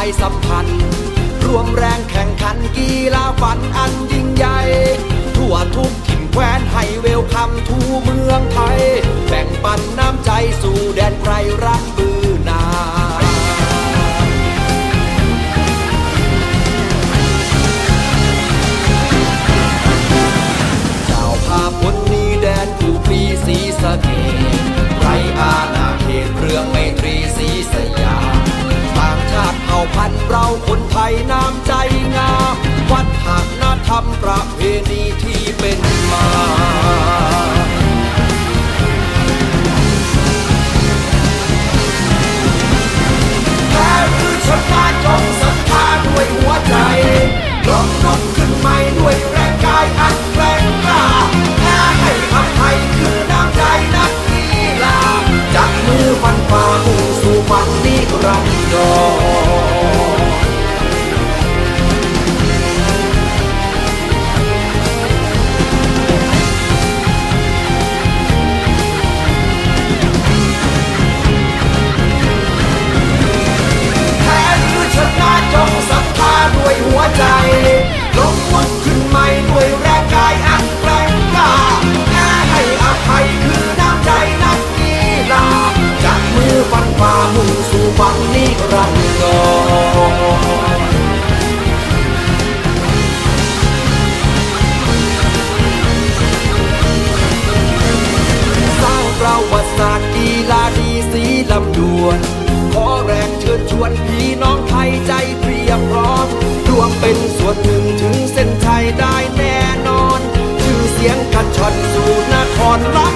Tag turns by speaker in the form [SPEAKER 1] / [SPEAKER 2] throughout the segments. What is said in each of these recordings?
[SPEAKER 1] ายสัมพันธ์ รวมแรงแข่งขันกีฬาฝันอันยิ่งใหญ่ ทั่วทุก รั ลำดวน ขอแรงเชิญชวนพี่น้องไทยใจเตรียบพร้อมรวมเป็นส่วนหนึ่งถึงเส้นชัยได้แน่นอน ชื่อเสียงกันชอนสู่นครรา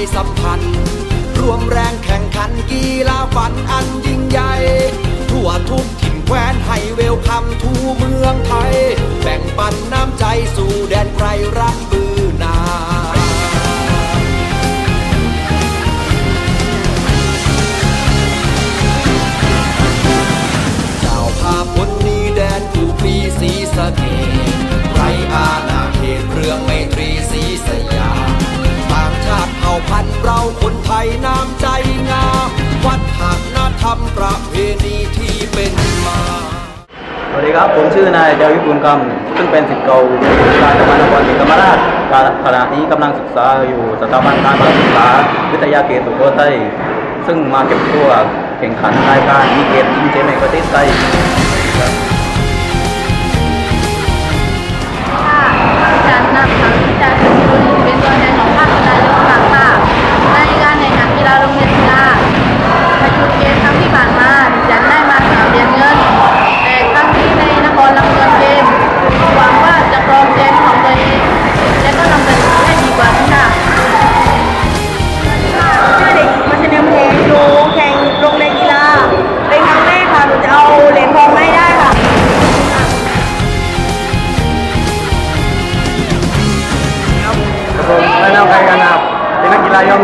[SPEAKER 1] สายสัมพันธ์ รวมแรงแข่งขันกีฬาฝันอันยิ่ง รมประเพณีที่เป็นมา
[SPEAKER 2] สวัสดีครับ ผมชื่อนายเดวิบุญคำซึ่งเป็นศิษย์เก่าการจังหวัดนครศรีธรรมราชขณะนี้กำลังศึกษาอยู่สถาบันการศึกษาวิทยาเขตสุโขทัยซึ่งมาเก็บตัวแข่งขันรายการมีเกมยิงเจมแห่งประเทศไทย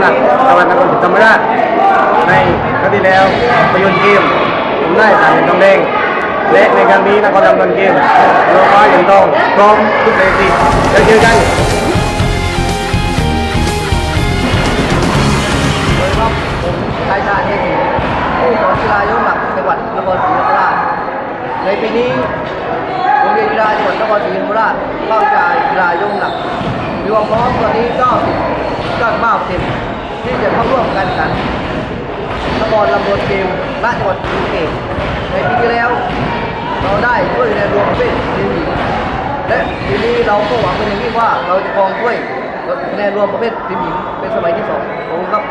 [SPEAKER 3] นักกีฬายอมหนั
[SPEAKER 4] กจังห
[SPEAKER 2] วัดนครศรีธรรมราชในครั้งที่แล้วประยุนเกมผมได้สามเหรียญทองแดงและในครั้งนี้นครดำเนินเกมเราคว้าเหรียญทองพร้อมทุกเวทีแล้วเจอกัน
[SPEAKER 5] ครับผมชายชาญเอกผู้สอนกีฬายกหนักจังหวัดนครศรีธรรมราชในปีนี้โรงเรียนกีฬาจังหวัดนครศรีธรรมราชเข้าใจกีฬายกหนักมีความพร้อมตอนนี้90 90 ที่จะเข้าร่วมการแข่งขันนครลำดวนเกมณจังหวัดศรีสะเกษในปีที่แล้ว เราได้ช่วยในรวมประเภททีมหญิง
[SPEAKER 1] และทีนี้เราก็หวังเป็นอย่างยิ่งว่าเราจะครองถ้วยในนรวมประเภททีมหญิงเป็นสมัยที่สองขอบคุณครับ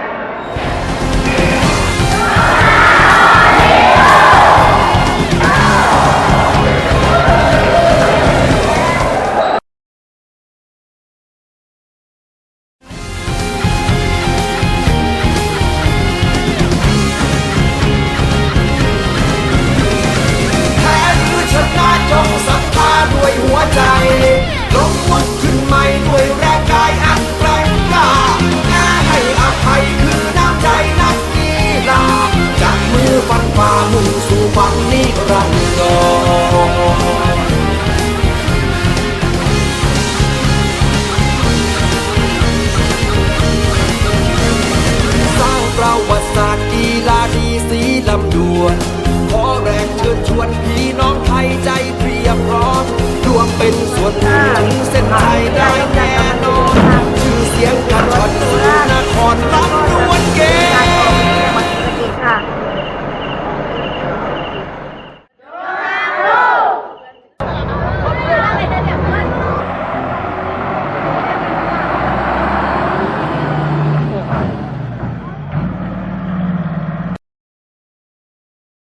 [SPEAKER 6] เป็นส่วนหนึ่งเส้นไทยได้แน่นอนชื่อเสียงกระชอนสุนทรนครับดวนเก